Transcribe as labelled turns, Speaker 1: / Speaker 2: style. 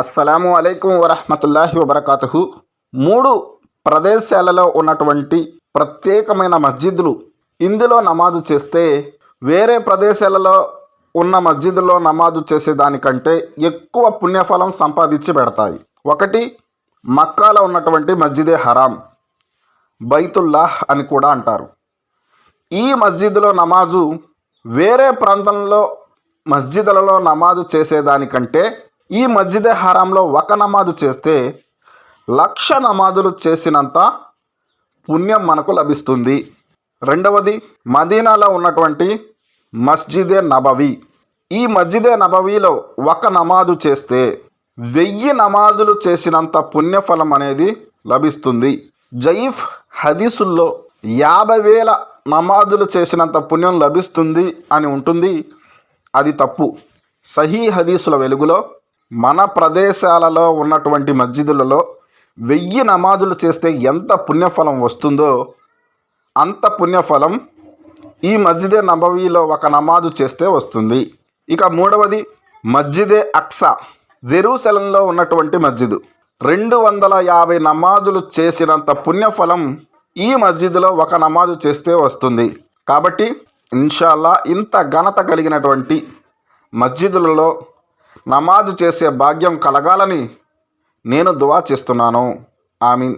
Speaker 1: అస్సలాము అలైకుం వరహమతుల్లాహి వబర్కాతుహు. మూడు ప్రదేశాలలో ఉన్నటువంటి ప్రత్యేకమైన మస్జిద్లు ఇందులో నమాజు చేస్తే వేరే ప్రదేశాలలో ఉన్న మస్జిద్లో నమాజు చేసేదానికంటే ఎక్కువ పుణ్యఫలం సంపాదించి పెడతాయి. ఒకటి మక్కాలో ఉన్నటువంటి మస్జిదే హరాం బైతుల్లాహ్ అని కూడా అంటారు. ఈ మస్జిద్లో నమాజు వేరే ప్రాంతంలో మస్జిదులలో నమాజు చేసేదానికంటే ఈ మస్జిదే హరాంలో ఒక నమాజు చేస్తే లక్ష నమాజులు చేసినంత పుణ్యం మనకు లభిస్తుంది. రెండవది మదీనాలో ఉన్నటువంటి మస్జిదే నబవి. ఈ మస్జిదే నబవీలో ఒక నమాజు చేస్తే వెయ్యి నమాజులు చేసినంత పుణ్యఫలం అనేది లభిస్తుంది. జయీఫ్ హదీసుల్లో యాభై వేల నమాజులు చేసినంత పుణ్యం లభిస్తుంది అని ఉంటుంది. అది తప్పు. సహీ హదీసుల వెలుగులో మన ప్రదేశాలలో ఉన్నటువంటి మస్జిదులలో వెయ్యి నమాజులు చేస్తే ఎంత పుణ్యఫలం వస్తుందో అంత పుణ్యఫలం ఈ మస్జిదే నబవీలో ఒక నమాజు చేస్తే వస్తుంది. ఇక మూడవది మస్జిదే అక్సా జెరూసలంలో ఉన్నటువంటి మస్జిద్. రెండు వందల యాభై నమాజులు చేసినంత పుణ్యఫలం ఈ మస్జిద్లో ఒక నమాజు చేస్తే వస్తుంది. కాబట్టి ఇన్షాల్లా ఇంత ఘనత కలిగినటువంటి మస్జిదులలో నమాజు చేసే భాగ్యం కలగాలని నేను దువా చేస్తున్నాను. ఆమీన్.